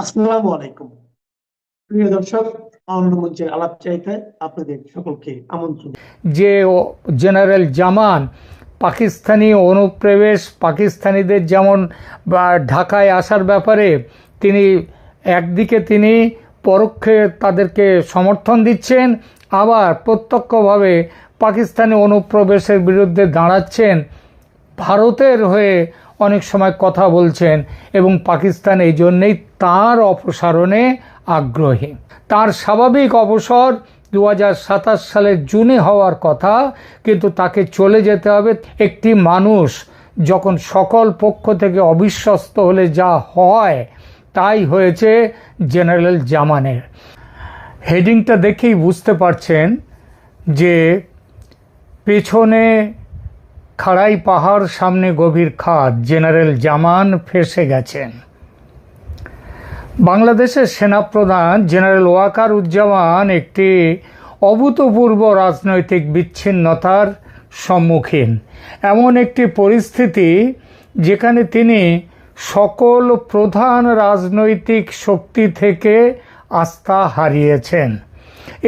আসসালামু আলাইকুম। প্রিয় দর্শক মঞ্চের আপনাদের সকলকে আমন্ত্রণ। যে জেনারেল জামান পাকিস্তানি অনুপ্রবেশ, পাকিস্তানিদের যেমন ঢাকায় আসার ব্যাপারে তিনি একদিকে তিনি পরোক্ষে তাদেরকে সমর্থন দিচ্ছেন, আবার প্রত্যক্ষভাবে পাকিস্তানি অনুপ্রবেশের বিরুদ্ধে দাঁড়াচ্ছেন, ভারতের হয়ে অনেক সময় কথা বলছেন এবং পাকিস্তান এই জন্যেই তাঁর অপসারণে আগ্রহী। তার স্বাভাবিক অবসর দু হাজার সাতাশ সালের জুনে হওয়ার কথা, কিন্তু তাকে চলে যেতে হবে একটি মানুষ যখন সকল পক্ষ থেকে অবিশ্বস্ত হলে যা হয় তাই হয়েছে জেনারেল জামানের। হেডিংটা দেখেই বুঝতে পারছেন যে পেছনে খাড়াই পাহাড় সামনে গভীর খাদ। জেনারেল জামান ফেসে গেছেন। বাংলাদেশের সেনাপ্রধান জেনারেল ওয়াকার উজ্জামান একটি অভূতপূর্ব রাজনৈতিক বিচ্ছিন্নতার সম্মুখীন। এমন একটি পরিস্থিতি যেখানে তিনি সকল প্রধান রাজনৈতিক শক্তি থেকে আস্থা হারিয়েছেন।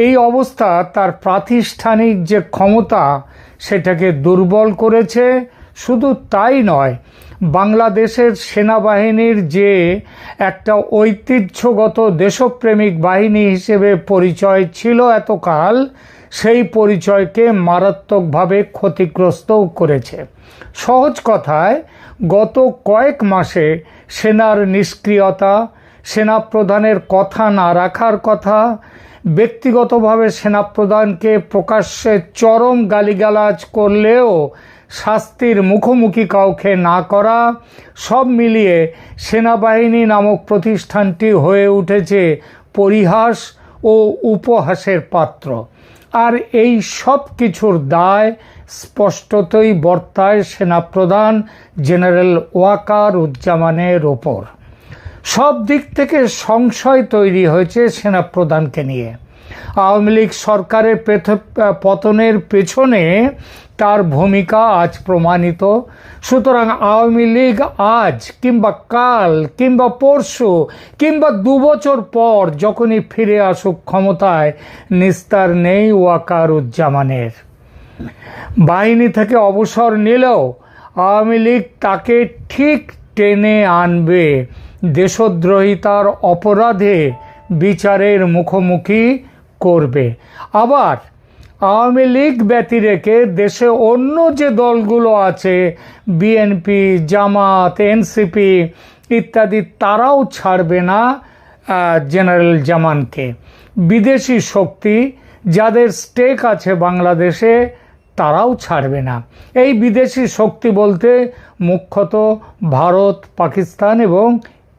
এই অবস্থা তার প্রাতিষ্ঠানিক যে ক্ষমতা সেটাকে দুর্বল করেছে। শুধু তাই নয়, বাংলাদেশের সেনাবাহিনীর যে একটা ঐতিহ্যগত দেশপ্রেমিক বাহিনী হিসেবে পরিচয় ছিল এতকাল, সেই পরিচয়কে মারাত্মকভাবে ক্ষতিগ্রস্তও করেছে। সহজ কথায়, গত কয়েক মাসে সেনার নিষ্ক্রিয়তা, সেনাপ্রধানের কথা না রাখার কথা ব্যক্তিগতভাবে সেনাপ্রধানকে প্রকাশ্যে চরম গালিগালাজ করলেও শাস্তির মুখোমুখি কাউকে না করা, সব মিলিয়ে সেনাবাহিনী নামক প্রতিষ্ঠানটি হয়ে উঠেছে পরিহাস ও উপহাসের পাত্র। আর এই সব কিছুর দায় স্পষ্টতই বর্তায় সেনাপ্রধান জেনারেল ওয়াকার উজ্জামানের ওপর। সব দিক থেকে সংশয় তৈরি হয়েছে সেনাপ্রধানকে নিয়ে। আওয়ামী লীগ সরকারের পতনের পেছনে তার ভূমিকা আজ প্রমাণিত। সুতরাং আওয়ামী লীগ আজ কিংবা কাল কিংবা পরশু কিংবা বছর পর যখনই ফিরে আসুক ক্ষমতায়, নিস্তার নেই ওয়াকার উজ্জামানের বাহিনী থেকে অবসর নিলেও আওয়ামী লীগ তাকে ঠিক টেনে আনবে দেশদ্রোহিতার অপরাধে বিচারের মুখোমুখি করবে। আবার আওয়ামী লীগ ব্যতি রেখে দেশে অন্য যে দলগুলো আছে, বিএনপি, জামাত, এনসিপি ইত্যাদি, তারাও ছাড়বে না জেনারেল জামানকে। বিদেশি শক্তি যাদের স্টেক আছে বাংলাদেশে, তারাও ছাড়বে না। এই বিদেশি শক্তি বলতে মুখ্যত ভারত, পাকিস্তান এবং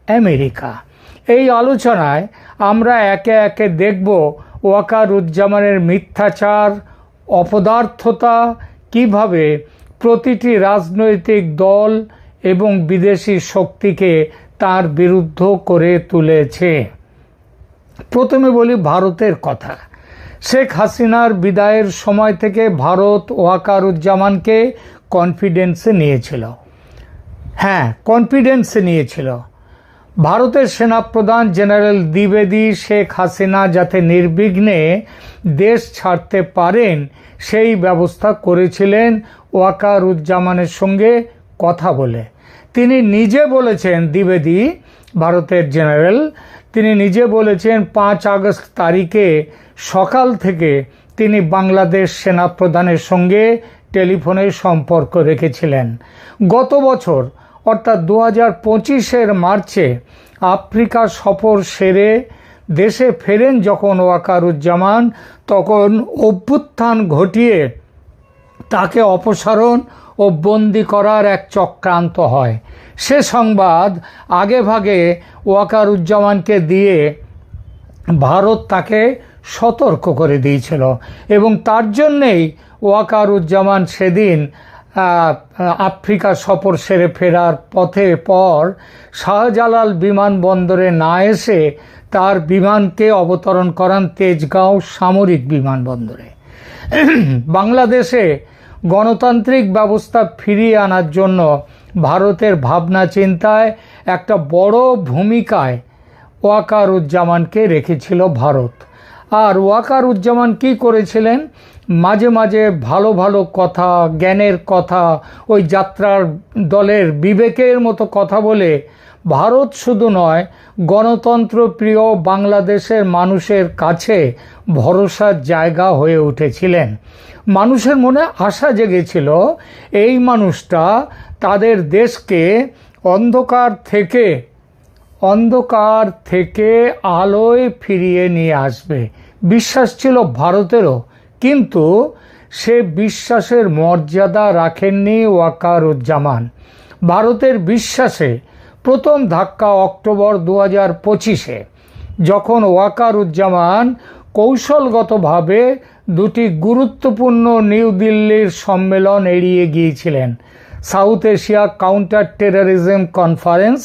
আমেরিকা। এই আলোচনায় আমরা একে একে দেখব ওয়াকার উজ্জামানের মিথ্যাচার, অপদার্থতা, কীভাবে প্রতিটি রাজনৈতিক দল এবং বিদেশি শক্তিকে তার বিরুদ্ধ করে তুলেছে। প্রথমে বলি ভারতের কথা। শেখ হাসিনার বিদায়ের সময় থেকে ভারত ওয়াকারুজ্জামানকে কনফিডেন্সে নিয়েছিল। হ্যাঁ কনফিডেন্সে নিয়েছিল। ভারতের সেনাপ্রধান জেনারেল দ্বিবেদী শেখ হাসিনা যাতে নির্বিঘ্নে দেশ ছাড়তে পারেন, সেই ব্যবস্থা করেছিলেন ওয়াকারুজ্জামানের সঙ্গে কথা বলে। তিনি নিজে বলেছেন, দ্বিবেদী, ভারতের জেনারেল, তিনি নিজে বলেছেন, পাঁচ আগস্ট তারিখে সকাল থেকে তিনি বাংলাদেশ সেনাপ্রধানের সঙ্গে টেলিফোনে সম্পর্ক রেখেছিলেন। গত বছর অর্থাৎ দু হাজার পঁচিশের মার্চে আফ্রিকা সফর সেরে দেশে ফেরেন যখন ওয়াকারুজ্জামান, তখন অভ্যুত্থান ঘটিয়ে তাকে অপসারণ ও বন্দি করার এক চক্রান্ত হয়। সে সংবাদ আগেভাগে ওয়াকারুজ্জামানকে দিয়ে ভারত তাকে সতর্ক করে দিয়েছিল এবং তার জন্যেই ওয়াকারুজ্জামান সেদিন আফ্রিকা সফর সেরে ফেরার পথে পর শাহজালাল বিমানবন্দরে না এসে তার বিমানকে অবতরণ করান তেজগাঁও সামরিক বিমানবন্দরে। বাংলাদেশে গণতান্ত্রিক ব্যবস্থা ফিরিয়ে আনার জন্য ভারতের ভাবনা চিন্তায় একটা বড় ভূমিকায় ওয়াকারুজ্জামানকে রেখেছিল ভারত। আর ওয়াকারুজ্জামান কি করেছিলেন? মাঝে মাঝে ভালো ভালো কথা, জ্ঞানের কথা, ওই যাত্রার দলের বিবেকের মতো কথা বলে ভারত শুধু নয়, গণতন্ত্র প্রিয় বাংলাদেশের মানুষের কাছে ভরসার জায়গা হয়ে উঠেছিলেন। মানুষের মনে আশা জেগেছিল এই মানুষটা তাদের দেশকে অন্ধকার থেকে অন্ধকার থেকে আলোয় ফিরিয়ে নিয়ে আসবে। বিশ্বাস ছিল ভারতেরও। কিন্তু সে বিশ্বাসের মর্যাদা রাখেননি ওয়াকারুজ্জামান। ভারতের বিশ্বাসে প্রথম ধাক্কা অক্টোবর দু হাজার পঁচিশে, যখন ওয়াকারুজ্জামান কৌশলগতভাবে দুটি গুরুত্বপূর্ণ নিউ দিল্লির সম্মেলন এড়িয়ে গিয়েছিলেন। South Asia counter terrorism conference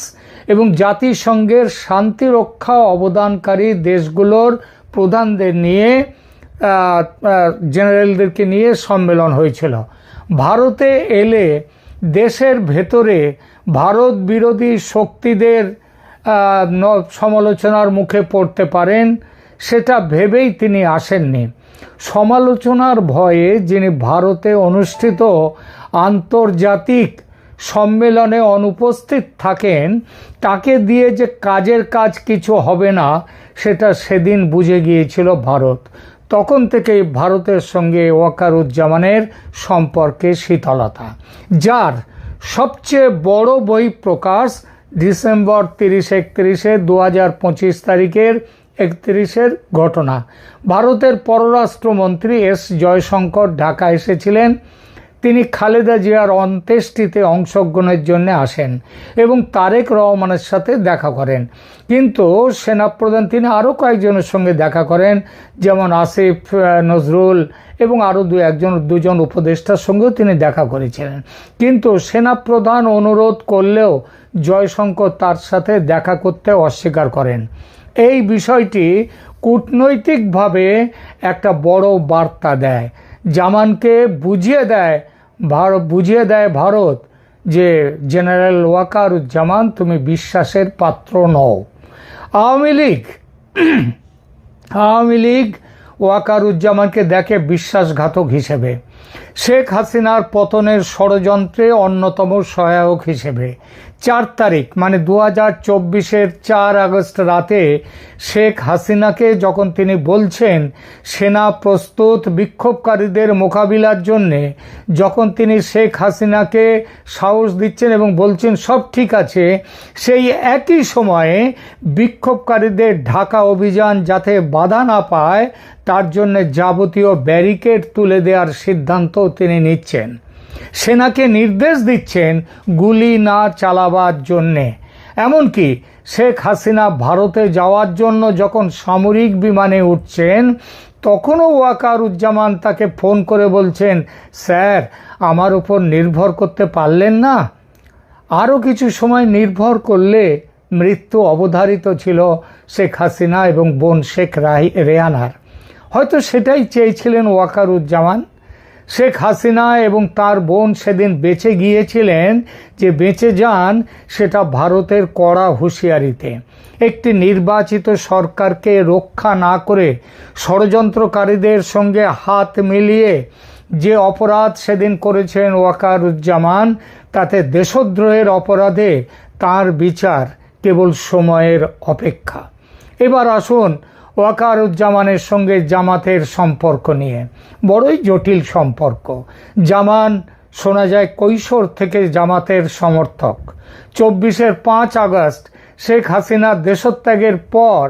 এবং জাতিসংঘের শান্তিরক্ষা অবদানকারী দেশগুলোর প্রধানদের নিয়ে জেনারেলদেরকে নিয়ে সম্মেলন হয়েছিল। ভারতে এলে দেশের ভেতরে ভারত বিরোধী শক্তিদের সমালোচনার মুখে পড়তে পারেন, সেটা ভেবেই তিনি আসেননি। সমালোচনার ভয়ে যিনি ভারতে অনুষ্ঠিত আন্তর্জাতিক সম্মেলনে অনুপস্থিত থাকেন, তাকে দিয়ে যে কাজের কাজ কিছু হবে না, সেটা সেদিন বুঝে গিয়েছিল ভারত। তখন থেকেই ভারতের সঙ্গে ওয়াকারুজ্জামানের সম্পর্কে শীতলতা, যার সবচেয়ে বড় বই প্রকাশ ডিসেম্বর তিরিশ একত্রিশে দু হাজার পঁচিশ তারিখের একত্রিশের ঘটনা। ভারতের পররাষ্ট্রমন্ত্রী এস জয়শঙ্কর ঢাকা এসেছিলেন। তিনি খালেদা জিয়ার অন্ত্যেষ্টিতে অংশগ্রহণের জন্য আসেন এবং তারেক রহমানের সাথে দেখা করেন। কিন্তু সেনাপ্রধান তিনি আরও কয়েকজনের সঙ্গে দেখা করেন, যেমন আসিফ নজরুল এবং আরও দু, একজন, দুজন উপদেষ্টার সঙ্গেও তিনি দেখা করেছিলেন। কিন্তু সেনাপ্রধান অনুরোধ করলেও জয়শঙ্কর তার সাথে দেখা করতে অস্বীকার করেন। এই বিষয়টি কূটনৈতিকভাবে একটা বড় বার্তা দেয়। জামানকে বুঝিয়ে দেয় ভারত বুঝিয়ে দেয় ভারত যে, জেনারেল ওয়াকারুজ্জামান, তুমি বিশ্বাসের পাত্র নও। আওয়ামী লীগ আওয়ামী লীগ ওয়াকারুজ্জামানকে দেখে বিশ্বাসঘাতক হিসেবে। শেখ হাসিনার পতনের ষড়যন্ত্রে অন্যতম সহায়ক হিসেবে। চার তারিখ মানে দু হাজার চব্বিশের চার আগস্ট রাতে শেখ হাসিনাকে যখন তিনি বলছেন, সেনা প্রস্তুত বিক্ষোভকারীদের মোকাবিলার জন্যে, যখন তিনি শেখ হাসিনাকে সাহস দিচ্ছেন এবং বলছেন, সব ঠিক আছে, সেই একই সময়ে বিক্ষোভকারীদের ঢাকা অভিযান যাতে বাধা না পায়, তার জন্য যাবতীয় ব্যারিকেড তুলে দেওয়ার সিদ্ধান্ত তিনি নিচ্ছেন। সেনাকে নির্দেশ দিচ্ছেন গুলি না চালাবার জন্যে। এমনকি শেখ হাসিনা ভারতে যাওয়ার জন্য যখন সামরিক বিমানে উঠছেন, তখনও ওয়াকারুজ্জামান তাকে ফোন করে বলছেন, স্যার, আমার উপর নির্ভর করতে পারলেন না। আরও কিছু সময় নির্ভর করলে মৃত্যু অবধারিত ছিল শেখ হাসিনা এবং বোন শেখ রাহি রেয়ানার হয়তো সেটাই চেয়েছিলেন ওয়াকারুজ্জামান। শেখ হাসিনা এবং তার বোন সেদিন বেঁচে গিয়েছিলেন। যে বেঁচে যান, সেটা ভারতের কড়া হুঁশিয়ারিতে। একটি নির্বাচিত সরকারকে রক্ষা না করে ষড়যন্ত্রকারীদের সঙ্গে হাত মিলিয়ে যে অপরাধ সেদিন করেছেন ওয়াকারুজ্জামান, তাতে দেশদ্রোহের অপরাধে তার বিচার কেবল সময়ের অপেক্ষা। এবার আসুন ওয়াকারুজ্জামানের সঙ্গে জামাতের সম্পর্ক নিয়ে। বড়ই জটিল সম্পর্ক। জামান, শোনা যায়, কৈশোর থেকে জামাতের সমর্থক। চব্বিশের পাঁচ আগস্ট, শেখ হাসিনা দেশত্যাগের পর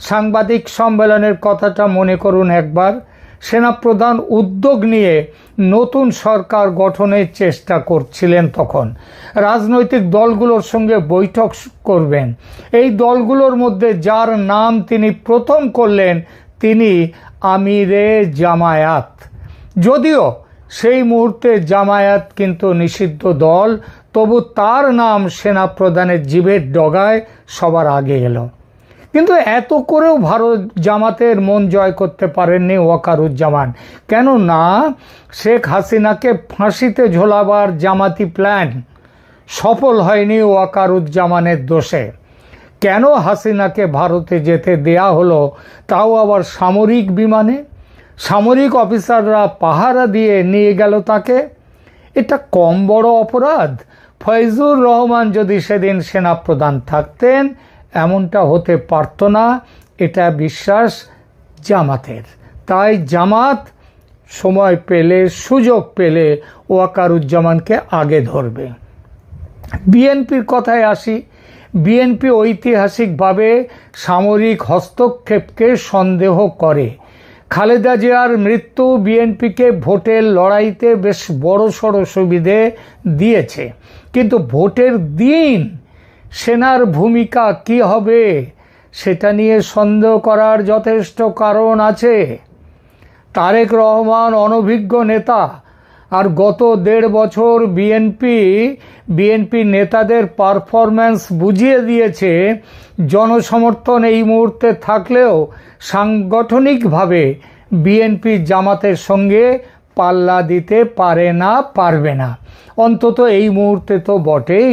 সাংবাদিক সম্মেলনের কথাটা মনে করুন একবার। সেনাপ্রধান উদ্যোগ নিয়ে নতুন সরকার গঠনের চেষ্টা করছিলেন তখন। রাজনৈতিক দলগুলোর সঙ্গে বৈঠক করবেন। এই দলগুলোর মধ্যে যার নাম তিনি প্রথম করলেন তিনি আমিরে জামায়াত। যদিও সেই মুহূর্তে জামায়াত কিন্তু নিষিদ্ধ দল, তবু তার নাম সেনাপ্রধানের জীবের ডগায় সবার আগে এলো। কিন্তু এত করেও ভারত জামাতের মন জয় করতে পারেননি ওয়াকারুজ্জামান। কেন না শেখ হাসিনাকে ফাঁসিতে ঝোলাবার জামাতি প্ল্যান সফল হয়নি ওয়াকারুজ্জামানের দোষে। কেন হাসিনাকে ভারতে যেতে দেয়া হলো তাও আবার সামরিক বিমানে? সামরিক অফিসাররা পাহারা দিয়ে নিয়ে গেল তাকে? এটা কম বড় অপরাধ। ফয়জুর রহমান যদি সেদিন সেনাপ্রধান থাকতেন এমনটা হতে পারত না, এটা বিশ্বাস জামাতের। তাই জামাত সময় পেলে, সুযোগ পেলে ওয়াকারুজ্জামানকে আগে ধরবে। বিএনপির কথায় আসি, বিএনপি ঐতিহাসিকভাবে সামরিক হস্তক্ষেপকে সন্দেহ করে। খালেদা জিয়ার মৃত্যু বিএনপিকে ভোটের লড়াইতে বেশ বড় সড় সুবিধে দিয়েছে। কিন্তু ভোটের দিন সেনার ভূমিকা কি হবে? সেটা নিয়ে সন্দেহ করার যথেষ্ট কারণ আছে। তারেক রহমান অনভিজ্ঞ নেতা আর গত দেড় বছর বিএনপি বিএনপি নেতাদের পারফরম্যান্স বুঝিয়ে দিয়েছে, জনসমর্থন এই মুহূর্তে থাকলেও সাংগঠনিকভাবে বিএনপি জামাতের সঙ্গে পাল্লা দিতে পারে না, পারবে না। অন্তত এই মুহূর্তে তো বটেই।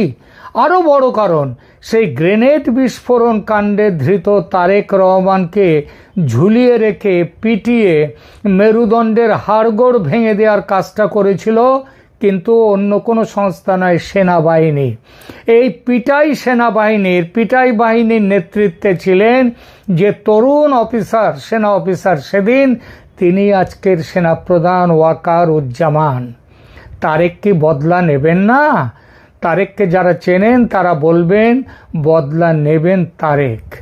আরও বড় কারণ, সেই গ্রেনেড বিস্ফোরণ কাণ্ডে ধৃত তারেক রহমানকে ঝুলিয়ে রেখে পিটিয়ে মেরুদণ্ডের হাড়গোড় ভেঙে দেওয়ার কাজটা করেছিল, কিন্তু অন্য কোনো সংস্থা নয়, সেনাবাহিনী। এই পিটাই সেনাবাহিনীর, পিটাই বাহিনীর নেতৃত্বে ছিলেন যে তরুণ অফিসার, সেনা অফিসার সেদিন তিনি আজকের সেনাপ্রধান ওয়াকার উজ্জামান। তারেক কি বদলা নেবেন না? তারেককে যারা চেনেন, তারা বলবেন, বদলা নেবেন তারেক।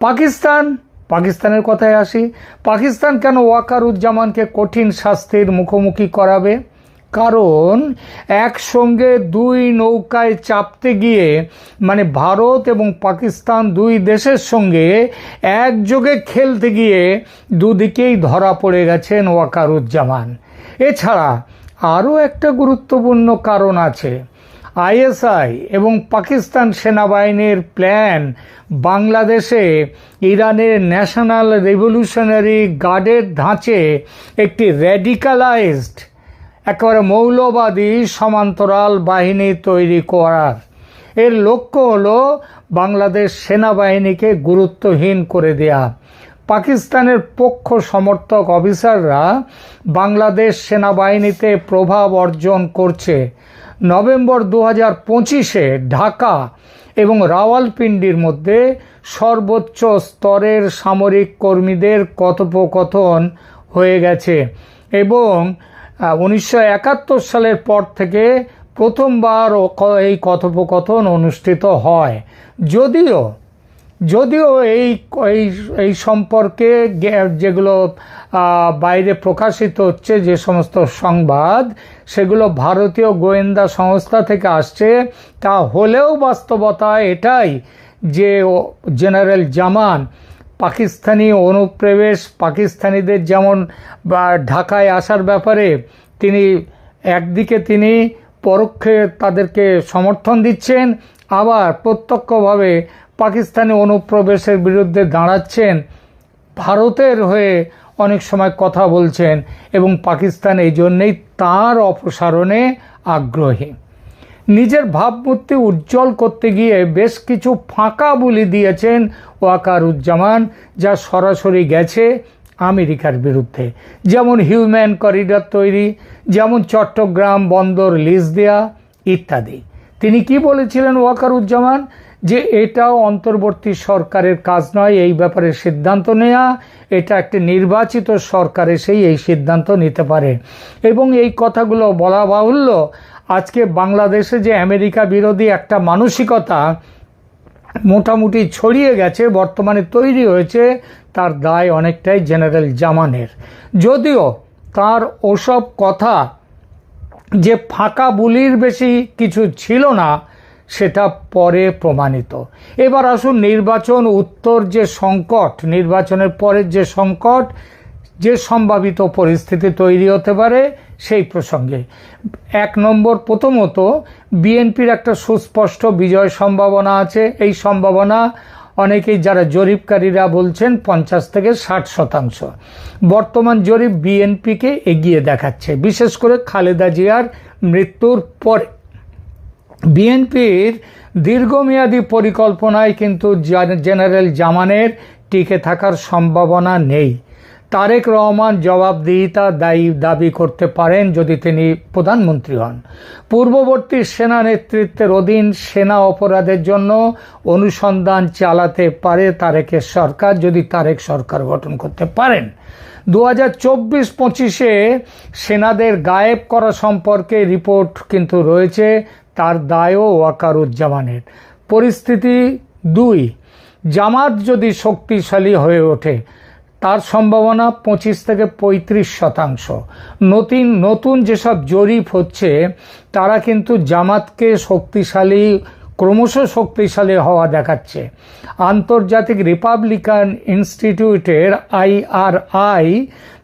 পাকিস্তান, পাকিস্তানের কথায় আসি। পাকিস্তান কেন ওয়াকার উজ্জামানকে কঠিন শাস্তির মুখোমুখি করাবে? কারণ একসঙ্গে দুই নৌকায় চাপতে গিয়ে মানে ভারত এবং পাকিস্তান দুই দেশের সঙ্গে একযোগে খেলতে গিয়ে দুদিকেই ধরা পড়ে গেছেন ওয়াকারুজ্জামান। এছাড়া আরও একটা গুরুত্বপূর্ণ কারণ আছে। আইএসআই এবং পাকিস্তান সেনাবাহিনীর প্ল্যান বাংলাদেশে ইরানের ন্যাশনাল রেভলিউশনারি গার্ডের ধাঁচে একটি র্যাডিকালাইজড একেবারে মৌলবাদী সমান্তরাল বাহিনী তৈরি করার। এর লক্ষ্য হলো বাংলাদেশ সেনাবাহিনীকে গুরুত্বহীন করে দেয়া। পাকিস্তানের পক্ষ সমর্থক অফিসাররা বাংলাদেশ সেনাবাহিনীতে প্রভাব অর্জন করছে। নভেম্বর দু হাজার পঁচিশে ঢাকা এবং রাওয়ালপিন্ডির মধ্যে সর্বোচ্চ স্তরের সামরিক কর্মীদের কথোপকথন হয়ে গেছে এবং উনিশশো একাত্তর সালের পর থেকে প্রথমবার এই কথোপকথন অনুষ্ঠিত হয়। যদিও যদিও এই এই এই সম্পর্কে যেগুলো বাইরে প্রকাশিত হচ্ছে, যে সমস্ত সংবাদ, সেগুলো ভারতীয় গোয়েন্দা সংস্থা থেকে আসছে, তা হলেও বাস্তবতা এটাই যে জেনারেল জামান, পাকিস্তানি অনুপ্রবেশ, পাকিস্তানিদের যেমন ঢাকায় আসার ব্যাপারে তিনি একদিকে তিনি পরোক্ষে তাদেরকে সমর্থন দিচ্ছেন, আবার প্রত্যক্ষভাবে পাকিস্তানি অনুপ্রবেশের বিরুদ্ধে দাঁড়াচ্ছেন, ভারতের হয়ে অনেক সময় কথা বলছেন এবং পাকিস্তান এই জন্যেই তাঁর অপসারণে আগ্রহী। নিজের ভাবমূর্তি উজ্জ্বল করতে গিয়ে বেশ কিছু ফাঁকা বুলি দিয়েছেন ওয়াকারুজ্জামান, যা সরাসরি গেছে আমেরিকার বিরুদ্ধে। যেমন হিউম্যান করিডর তৈরি, যেমন চট্টগ্রাম বন্দর লিজ দেয়া ইত্যাদি। তিনি কি বলেছিলেন ওয়াকারুজ্জামান? যে এটাও অন্তর্বর্তী সরকারের কাজ নয়, এই ব্যাপারে সিদ্ধান্ত নেওয়া এটা একটি নির্বাচিত সরকার এসেই এই সিদ্ধান্ত নিতে পারে। এবং এই কথাগুলো বলা বাহুল্য, আজকে বাংলাদেশে যে আমেরিকা বিরোধী একটা মানসিকতা মোটামুটি ছড়িয়ে গেছে, বর্তমানে তৈরি হয়েছে, তার দায় অনেকটাই জেনারেল জামানের। যদিও তার ওসব কথা যে ফাঁকা বুলির বেশি কিছু ছিল না সেটা পরে প্রমাণিত। এবার আসুন নির্বাচন উত্তর যে সংকট, নির্বাচনের পরের যে সংকট, যে সম্ভাবিত পরিস্থিতি তৈরি হতে পারে সেই প্রসঙ্গে। এক নম্বর প্রথমত, বিএনপির একটা সুস্পষ্ট বিজয় সম্ভাবনা আছে। এই সম্ভাবনা অনেকেই যারা জরিপকারীরা বলছেন পঞ্চাশ থেকে ষাট শতাংশ। বর্তমান জরিপ বিএনপিকে এগিয়ে দেখাচ্ছে। বিশেষ করে খালেদা জিয়ার মৃত্যুর পরে। বিএনপির দীর্ঘমেয়াদী পরিকল্পনায় কিন্তু জেনারেল জামানের টিকে থাকার সম্ভাবনা নেই। তারেক রহমান জবাবদিহিতা দায়ী, দাবি করতে পারেন যদি তিনি প্রধানমন্ত্রী হন। পূর্ববর্তী সেনা নেতৃত্বের অধীন সেনা অপরাধের জন্য অনুসন্ধান চালাতে পারে তারেকের সরকার যদি তারেক সরকার গঠন করতে পারেন। দু হাজার চব্বিশ পঁচিশে সেনাদের গায়েব করা সম্পর্কে রিপোর্ট কিন্তু রয়েছে। তার দায়ও ওয়াকারুজ্জামানের। পরিস্থিতি দুই, জামাত যদি শক্তিশালী হয়ে ওঠে, তার সম্ভাবনা পঁচিশ থেকে পঁয়ত্রিশ শতাংশ। নতুন নতুন যেসব জরিপ হচ্ছে, তারা কিন্তু জামাতকে শক্তিশালী, ক্রমশ শক্তিশালী হওয়া দেখাচ্ছে। আন্তর্জাতিক রিপাবলিকান ইনস্টিটিউটের আইআরআই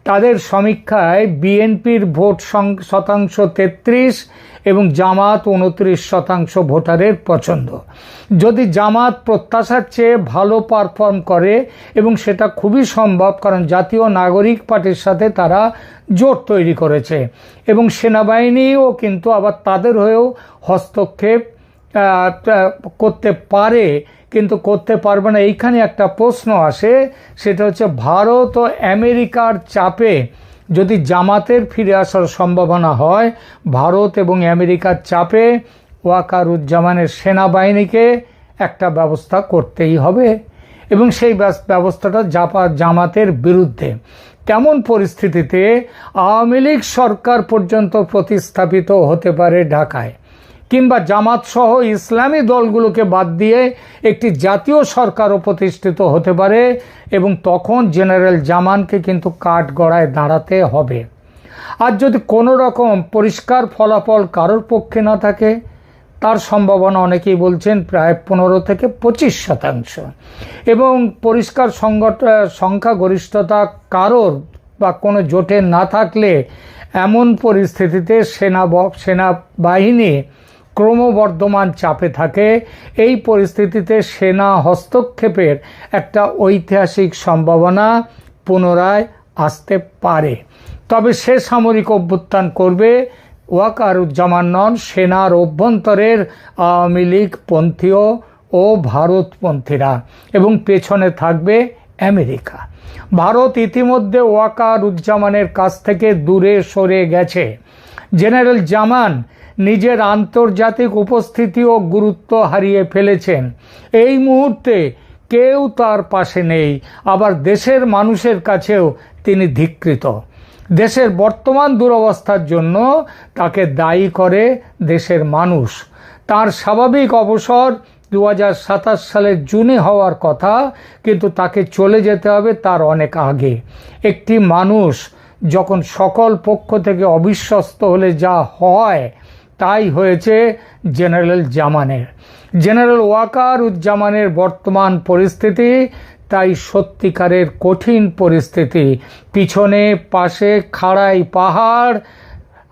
তাদের সমীক্ষায় বিএনপির ভোট শতাংশ তেত্রিশ এবং জামাত উনত্রিশ শতাংশ ভোটারের পছন্দ। যদি জামাত প্রত্যাশার চেয়ে ভালো পারফর্ম করে এবং সেটা খুবই সম্ভব, কারণ জাতীয় নাগরিক পার্টির সাথে তারা জোট তৈরি করেছে এবং সেনাবাহিনীও কিন্তু আবার তাদের হয়েও হস্তক্ষেপ করতে পারে, কিন্তু করতে পারবে না। এইখানে একটা প্রশ্ন আসে, সেটা হচ্ছে ভারত ও আমেরিকার চাপে যদি জামাতের ফিরে আসার সম্ভাবনা হয়, ভারত এবং আমেরিকার চাপে ওয়াকারুজ্জামানের সেনাবাহিনীকে একটা ব্যবস্থা করতেই হবে এবং সেই ব্যবস্থাটা জাপা জামাতের বিরুদ্ধে। তেমন পরিস্থিতিতে আওয়ামী লীগ সরকার পর্যন্ত প্রতিস্থাপিত হতে পারে ঢাকায়? কিংবা জামাত সহ ইসলামী দলগুলোকে বাদ দিয়ে একটি জাতীয় সরকারও প্রতিষ্ঠিত হতে পারে এবং তখন জেনারেল জামানকে কিন্তু কাঠ গড়ায় দাঁড়াতে হবে। আর যদি কোনো রকম পরিষ্কার ফলাফল কারোর পক্ষে না থাকে, তার সম্ভাবনা অনেকেই বলছেন প্রায় পনেরো থেকে পঁচিশ শতাংশ। এবং পরিষ্কার সংগঠ, সংখ্যাগরিষ্ঠতা কারোর বা কোনো জোটে না থাকলে এমন পরিস্থিতিতে সেনা সেনাবাহিনী ক্রমবর্ধমান চাপে থাকে। এই পরিস্থিতিতে সেনা হস্তক্ষেপের একটা ঐতিহাসিক সম্ভাবনা পুনরায় আসতে পারে। তবে সে সামরিক অভ্যুত্থান করবে। ওয়াকারুজ্জামান নন সেনার অভ্যন্তরের আওয়ামী লীগ পন্থীয় ও ভারতপন্থীরা এবং পেছনে থাকবে আমেরিকা। ভারত ইতিমধ্যে ওয়াকারুজ্জামানের কাছ থেকে দূরে সরে গেছে। জেনারেল জামান নিজের আন্তর্জাতিক উপস্থিতি ও গুরুত্ব হারিয়ে ফেলেছেন। এই মুহূর্তে কেউ তার পাশে নেই। আবার দেশের মানুষের কাছেও তিনি ধিকৃত। দেশের বর্তমান দুরবস্থার জন্য তাকে দায়ী করে দেশের মানুষ। তার স্বাভাবিক অবসর দু হাজার সাতাশ সালের জুনে হওয়ার কথা, কিন্তু তাকে চলে যেতে হবে তার অনেক আগে। একটি মানুষ যখন সকল পক্ষ থেকে অবিশ্বস্ত হলে যা হয় তাই হয়েছে জেনারেল জামানের। জেনারেল ওয়াকার উজ্জামানের বর্তমান পরিস্থিতি, তাই সত্যিকারের কঠিন পরিস্থিতি। পিছনে, পাশে খাড়াই পাহাড়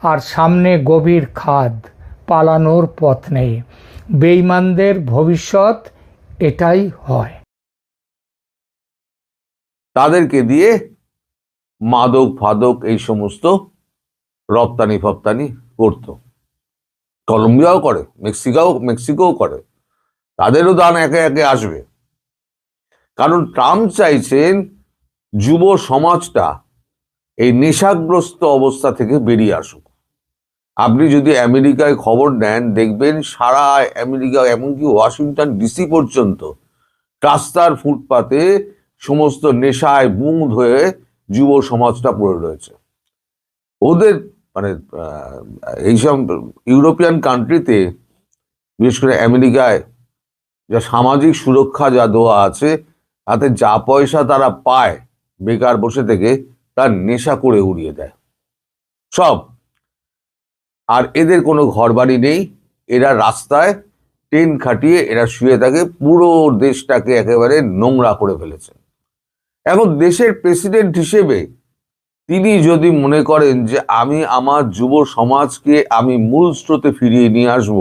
আর সামনে গভীর খাদ, পালানোর পথ নেই। বেইমানদের ভবিষ্যৎ এটাই হয়। তাদেরকে দিয়ে মাদক ফাদক এই সমস্ত রপ্তানি ফপ্তানি করত। কলম্বিয়াও করে, মেক্সিকাও, মেক্সিকোও করে। তাদেরও দান একে একে আসবে। কারণ ট্রাম্প চাইছেন যুব সমাজটা এই নেশাগ্রস্ত অবস্থা থেকে বেরিয়ে আসুক। আপনি যদি আমেরিকায় খবর নেন, দেখবেন সারা আমেরিকা, এমনকি ওয়াশিংটন ডিসি পর্যন্ত রাস্তার ফুটপাতে সমস্ত নেশায় বুঁদ হয়ে যুব সমাজটা পড়ে রয়েছে। ওদের মানে এইসব ইউরোপিয়ান কান্ট্রিতে, বিশেষ করে আমেরিকায়, যা সামাজিক সুরক্ষা যা দেওয়া আছে, তাতে যা পয়সা তারা পায় বেকার বসে থেকে, তার নেশা করে উড়িয়ে দেয়। সব। আর এদের কোনো ঘরবাড়ি নেই। এরা রাস্তায় ট্রেন খাটিয়ে এরা শুয়ে থাকে, পুরো দেশটাকে একেবারে নোংরা করে ফেলেছে। এখন দেশের প্রেসিডেন্ট হিসেবে তিনি যদি মনে করেন যে আমি আমার যুব সমাজকে আমি মূল স্রোতে ফিরিয়ে নিয়ে আসব,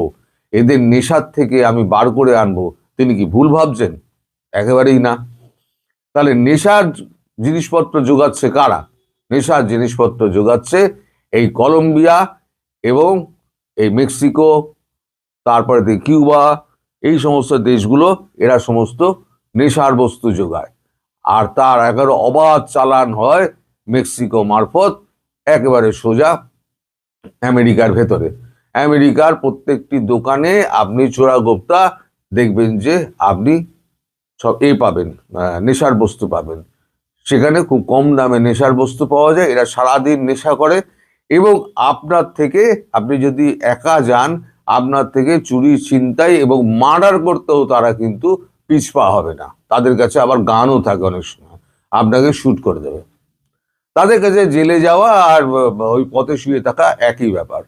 এদের নেশার থেকে আমি বার করে আনব, তিনি কি ভুল ভাবছেন? একেবারেই না। তাহলে নেশার জিনিসপত্র যোগাচ্ছে কারা? নেশার জিনিসপত্র যোগাচ্ছে এই কলম্বিয়া এবং এই মেক্সিকো, তারপরে কিউবা, এই সমস্ত দেশগুলো, এরা সমস্ত নেশার বস্তু যোগায়। আর তার একেবারে অবাধ চালান হয় মেক্সিকো মারফত একেবারে সোজা আমেরিকার ভেতরে। আমেরিকার প্রত্যেকটি দোকানে আপনি চোরা গোপ্তা দেখবেন যে আপনি সব এ পাবেন নেশার বস্তু পাবেন। সেখানে খুব কম দামে নেশার বস্তু পাওয়া যায়, এরা সারাদিন নেশা করে এবং আপনার থেকে আপনি যদি একা যান, আপনার থেকে চুরি, ছিনতাই এবং মার্ডার করতেও তারা কিন্তু পিছপা হবে না। তাদের কাছে আবার গানও থাকে অনেক সময়। আপনাকে শ্যুট করে দেবে। তাদের কাছে জেলে যাওয়া আর ওই পথে শুয়ে থাকা একই ব্যাপার।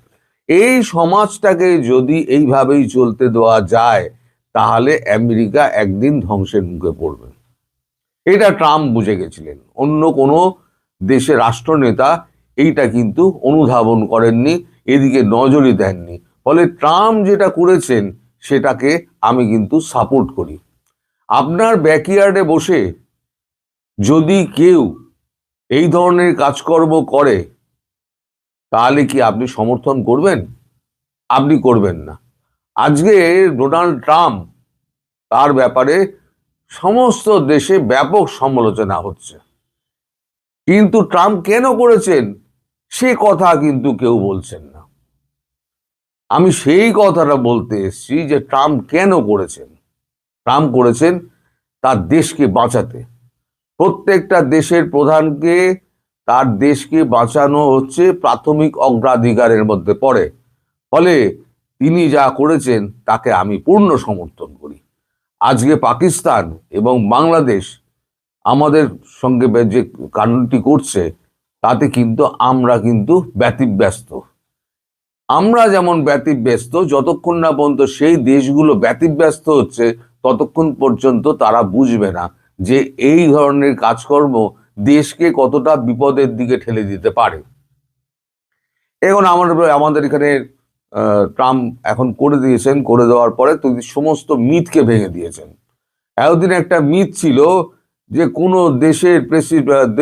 এই সমাজটাকে যদি এইভাবেই চলতে দেওয়া যায়, তাহলে আমেরিকা একদিন ধ্বংসের মুখে পড়বে। এটা ট্রাম্প বুঝে গেছিলেন। অন্য কোনো দেশের রাষ্ট্রনেতা এইটা কিন্তু অনুধাবন করেননি, এদিকে নজরই দেননি। ফলে ট্রাম্প যেটা করেছেন, সেটাকে আমি কিন্তু সাপোর্ট করি। আপনার ব্যাকইয়ার্ডে বসে যদি কেউ এই ধরনের কাজকর্ম করে, তাহলে কি আপনি সমর্থন করবেন? আপনি করবেন না। আজকে ডোনাল্ড ট্রাম্প তার ব্যাপারে সমস্ত দেশে ব্যাপক সমালোচনা হচ্ছে। কিন্তু ট্রাম্প কেন করেছেন, সে কথা কিন্তু কেউ বলছেন না। আমি সেই কথাটা বলতে এসেছি যে ট্রাম্প কেন করেছেন? ট্রাম্প করেছেন তার দেশকে বাঁচাতে। প্রত্যেকটা দেশের প্রধানকে, তার দেশকে বাঁচানো হচ্ছে প্রাথমিক অগ্রাধিকারের মধ্যে পড়ে। ফলে তিনি যা করেছেন, তাকে আমি পূর্ণ সমর্থন করি। আজকে পাকিস্তান এবং বাংলাদেশ আমাদের সঙ্গে যে কারণটি করছে, তাতে কিন্তু আমরা কিন্তু ব্যতিব্যস্ত। আমরা যেমন ব্যতিব্যস্ত, যতক্ষণ না পর্যন্ত সেই দেশগুলো ব্যতিব্যস্ত হচ্ছে, ততক্ষণ পর্যন্ত তারা বুঝবে না যে এই ধরনের কাজকর্ম দেশকে কতটা বিপদের দিকে ঠেলে দিতে পারে। এখন আমার আমাদের এখানে ট্রাম্প এখন করে দিয়েছেন, করে দেওয়ার পরে তিনি সমস্ত মিথকে ভেঙে দিয়েছেন। এতদিন একটা মিথ ছিল যে কোনো দেশের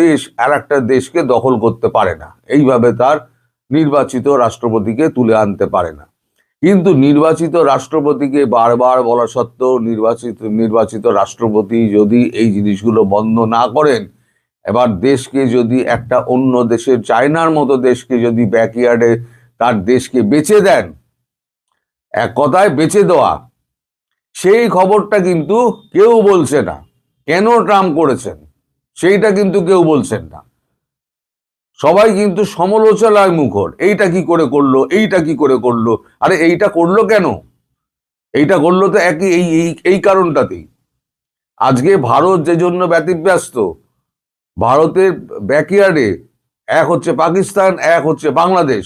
দেশ আর একটা দেশকে দখল করতে পারে না। এইভাবে তার নির্বাচিত রাষ্ট্রপতিকে তুলে আনতে পারে না। কিন্তু নির্বাচিত রাষ্ট্রপতিকে বারবার বলা সত্ত্বেও নির্বাচিত নির্বাচিত রাষ্ট্রপতি যদি এই জিনিসগুলো বন্ধ না করেন, এবার দেশকে যদি একটা অন্য দেশের চায়নার মতো দেশকে যদি ব্যাকইয়ার্ডে তার দেশকে বেচে দেন, এক কথায় বেচে দেওয়া, সেই খবরটা কিন্তু কেউ বলছে না। কেন ট্রাম্প করেছেন? সেইটা কিন্তু কেউ বলছেন না। সবাই কিন্তু সমালোচনায় মুখর। এইটা কি করে করল? এইটা কি করে করল? আরে এইটা করল কেন? এইটা করল তো একই, এই এই কারণটাতেই। আজকে ভারত যে জন্য ব্যতিব্যস্ত, ভারতের ব্যাকইয়ার্ডে এক হচ্ছে পাকিস্তান, এক হচ্ছে বাংলাদেশ।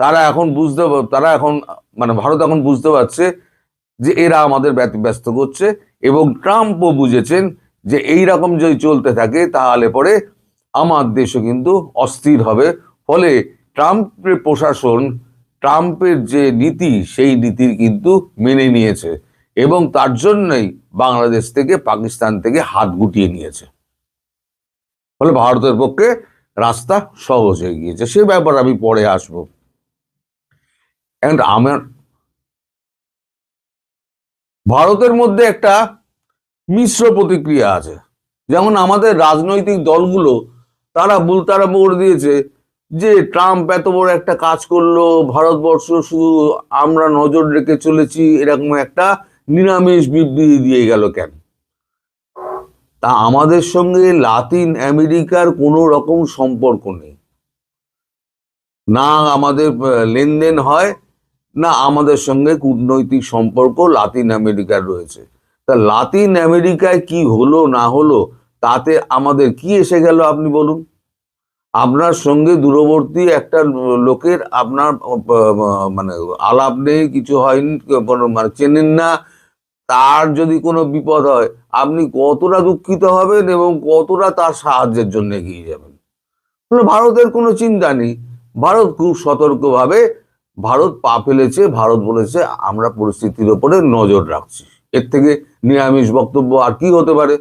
তারা এখন বুঝতে তারা এখন মানে ভারত এখন বুঝতে পারছে যে এরা আমাদের ব্যতিব্যস্ত করছে এবং ট্রাম্পও বুঝেছেন যে এই রকম যদি চলতে থাকে তাহলে পরে আমার দেশও কিন্তু অস্থির হবে। ফলে ট্রাম্পের প্রশাসন, ট্রাম্পের যে নীতি, সেই নীতির কিন্তু মেনে নিয়েছে এবং তার জন্যই বাংলাদেশ থেকে, পাকিস্তান থেকে হাত গুটিয়ে নিয়েছে। ফলে ভারতের পক্ষে রাস্তা সহজ হয়ে গিয়েছে। সে ব্যাপার আমি পরে আসব। And আমার ভারতের মধ্যে একটা মিশ্র প্রতিক্রিয়া আছে। যেমন আমাদের রাজনৈতিক দলগুলো তারা বুল তারা বলে দিয়েছে যে ট্রাম্প এত বড় একটা কাজ করল, ভারতবর্ষ শুধু আমরা নজর রেখে চলেছি, এরকম একটা নিরামিষ বিবৃতি দিয়ে গেল কেন? তা আমাদের সঙ্গে লাতিন আমেরিকার কোনো রকম সম্পর্ক নেই। না আমাদের লেনদেন হয়, না আমাদের সঙ্গে কূটনৈতিক সম্পর্ক লাতিন আমেরিকার রয়েছে। তা লাতিন আমেরিকায় কি হলো, না হলো তাতে আমাদের কি এসে গেল আপনি বলুন? আপনার সঙ্গে দূরবর্তী একটা লোকের আপনার মানে আলাপ নেই, কিছু হয়নি মানে চেনেন না, তার যদি কোনো বিপদ হয়, আপনি কতটা দুঃখিত হবেন এবং কতটা তার সাহায্যের জন্য এগিয়ে যাবেন? ভারতের কোনো চিন্তা নেই। ভারত খুব সতর্কভাবে, ভারত পা ফেলেছে, ভারত বলেছে, আমরা পরিস্থিতির ওপরে নজর রাখছি। এর থেকে নিরামিষ বক্তব্য আর কি হতে পারে?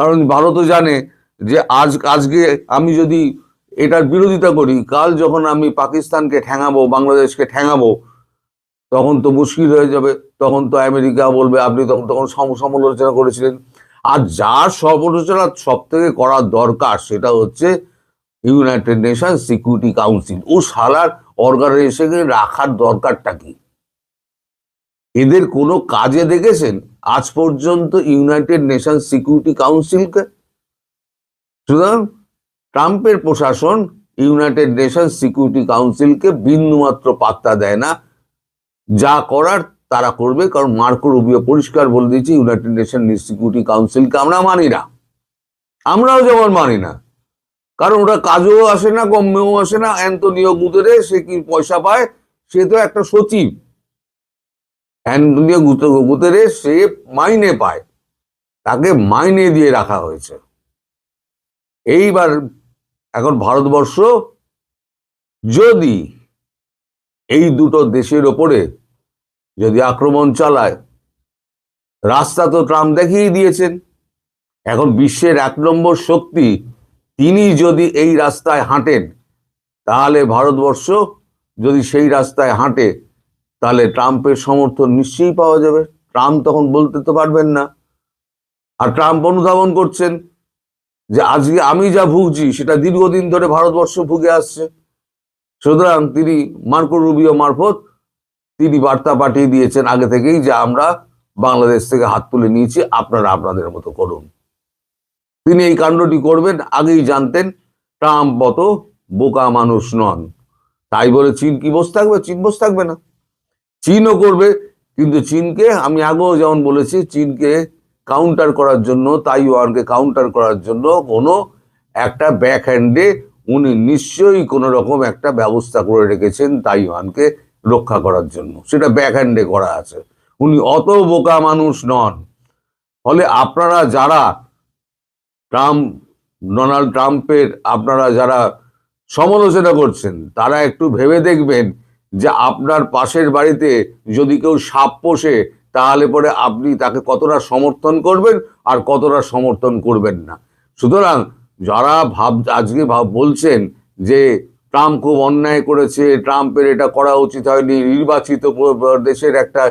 কারণ ভারতও জানে যে আজ, আজকে আমি যদি এটার বিরোধিতা করি, কাল যখন আমি পাকিস্তানকে ঠ্যাঙাবো বাংলাদেশকে ঠ্যাঙাবো তখন তো মুশকিল হয়ে যাবে, তখন তো আমেরিকা বলবে, আপনি তখন তখন সম- সমালোচনা করেছিলেন। আর যার সমালোচনা সব থেকে করা দরকার, সেটা হচ্ছে ইউনাইটেড নেশন সিকিউরিটি কাউন্সিল ও সালার অর্গানাইজেশনে রাখার দরকারটা কি? এদের কোনো কাজে দেখেছেন? আজ পর্যন্ত ইউনাইটেড নেশন সিকিউরিটি কাউন্সিলকে সুতরাং ট্রাম্পের প্রশাসন ইউনাইটেড নেশন সিকিউরিটি কাউন্সিলকে বিন্দুমাত্র পাত্তা দেয় না। যা করার তারা করবে, কারণ মার্কো রুবিও পরিষ্কার বলে দিয়েছে ইউনাইটেড নেশন সিকিউরিটি কাউন্সিলকে আমরা মানি না। আমরাও যেমন মানি না। কারণ ওটা কাজেও আসে না, গম্যও আসে না, অ্যান্টনিও গুতেরে সে কি পয়সা পায়? সে তো একটা সচিব। অ্যান্টনিও গুতে- গুতেরে সে মাইনে পায়, তাকে মাইনে দিয়ে রাখা হয়েছে। এইবার এখন ভারতবর্ষ, যদি এই দুটো দেশের ওপরে যদি আক্রমণ চালায়, রাস্তা তো ট্রাম্প দেখিয়ে দিয়েছেন। এখন বিশ্বের এক নম্বর শক্তি, তিনি যদি এই রাস্তায় হাঁটেন, তাহলে ভারতবর্ষ যদি সেই রাস্তায় হাঁটে তাহলে ট্রাম্পের সমর্থন নিশ্চয়ই পাওয়া যাবে। ট্রাম্প তখন বলতে তো পারবেন না। আর ট্রাম্প অনুধাবন করছেন যে আজকে আমি যা ভুগছি, সেটা দীর্ঘদিন ধরে ভারতবর্ষ ভুগে আসছে। সুতরাং তিনি মার্কো রুবিও মারফত তিনি বার্তা পাঠিয়ে দিয়েছেন আগে থেকেই যে আমরা বাংলাদেশ থেকে হাত তুলে নিয়েছি, আপনারা আপনাদের মতো করুন। তিনি এই কাণ্ডটি করবেন, আগেই জানতেন ট্রাম্প মত বোকা মানুষ নন। তাই বলে চীন কি বসে থাকবে? চীন বসে থাকবে না। চীনও করবে, কিন্তু চীনকে আমি আগেও যেমন বলেছি, চীনকে কাউন্টার করার জন্য, তাইওয়ানকে কাউন্টার করার জন্য কোনো একটা ব্যাক হ্যান্ডে উনি নিশ্চয়ই কোনো রকম একটা ব্যবস্থা করে রেখেছেন তাইওয়ানকে রক্ষা করার জন্য। সেটা ব্যাক হ্যান্ডে করা আছে। উনি অত বোকা মানুষ নন। ফলে আপনারা যারা ট্রাম্প, ডোনাল্ড ট্রাম্পের আপনারা যারা সমালোচনা করছেন, তারা একটু ভেবে দেখবেন যে আপনার পাশের বাড়িতে যদি কেউ সাপ পোষে, তাহলে পরে আপনি তাকে কতটা সমর্থন করবেন আর কতটা সমর্থন করবেন না। সুতরাং যারা ভাব, আজকে ভাব বলছেন যে ট্রাম্প খুব অন্যায় করেছে, ট্রাম্পের এটা করা উচিত হয়নি, নির্বাচিত দেশের একটা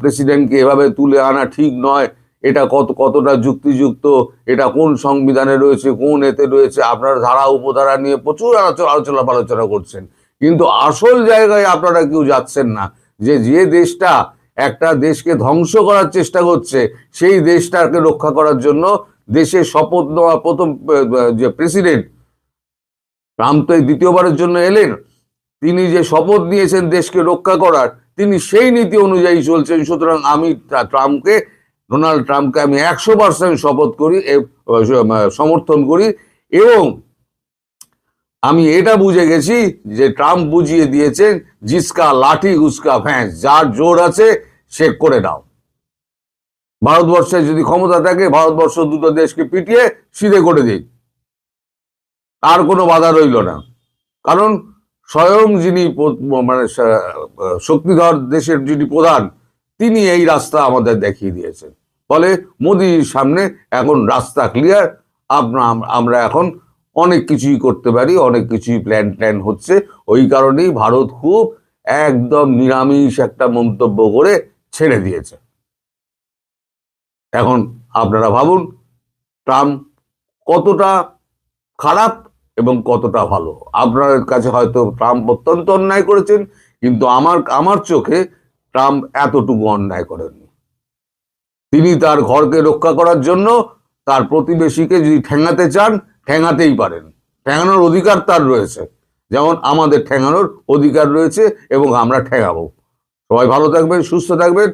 প্রেসিডেন্টকে এভাবে তুলে আনা ঠিক নয়, এটা কত, কতটা যুক্তিযুক্ত, এটা কোন সংবিধানে রয়েছে, কোন এতে রয়েছে, আপনারা ধারা, উপধারা নিয়ে প্রচুর আলোচনা আলোচনা আলোচনা করছেন। কিন্তু আসল জায়গায় আপনারা কেউ যাচ্ছেন না। যে যে দেশটা একটা দেশকে ধ্বংস করার চেষ্টা করছে, সেই দেশটাকে রক্ষা করার জন্য দেশের শপথ নেওয়া প্রথম যে প্রেসিডেন্ট, ট্রাম্প তো এই দ্বিতীয়বারের জন্য এলেন। তিনি যে শপথ নিয়েছেন দেশকে রক্ষা করার, তিনি সেই নীতি অনুযায়ী চলছেন। সুতরাং আমি ট্রাম্পকে, ডোনাল্ড ট্রাম্পকে আমি একশো পার্সেন্ট শপথ করি সমর্থন করি এবং আমি এটা বুঝে গেছি যে ট্রাম্প বুঝিয়ে দিয়েছেন, জিসকা লাঠি, উসকা ভ্যাঁস যার জোর আছে, সে করে নাও। ভারতবর্ষে যদি ক্ষমতা থাকে, ভারতবর্ষ দুটো দেশকে পিটিয়ে সিধে করে দিই আর কোনো বাধা রইল না। কারণ স্বয়ং যিনি মানে শক্তিধর দেশের যিনি প্রধান, তিনি এই রাস্তা আমাদের দেখিয়ে দিয়েছেন। ফলে মোদির সামনে এখন রাস্তা ক্লিয়ার আমরা এখন অনেক কিছুই করতে পারি, অনেক কিছুই প্ল্যান ট্যান হচ্ছে। ওই কারণেই ভারত খুব একদম নিরামিষ একটা মন্তব্য করে ছেড়ে দিয়েছে। এখন আপনারা ভাবুন, ট্রাম্প কতটা খারাপ এবং কতটা ভালো। আপনার কাছে হয়তো ট্রাম্প অত্যন্ত অন্যায় করেছেন, কিন্তু আমার আমার চোখে ট্রাম্প এতটুকু অন্যায় করেননি। তিনি তার ঘরকে রক্ষা করার জন্য তার প্রতিবেশীকে যদি ঠেঙাতে চান ঠেঙাতেই পারেন। ঠেঙানোর অধিকার তার রয়েছে। যেমন আমাদের ঠেঙানোর অধিকার রয়েছে এবং আমরা ঠেঙাবো। সবাই ভালো থাকবেন, সুস্থ থাকবেন।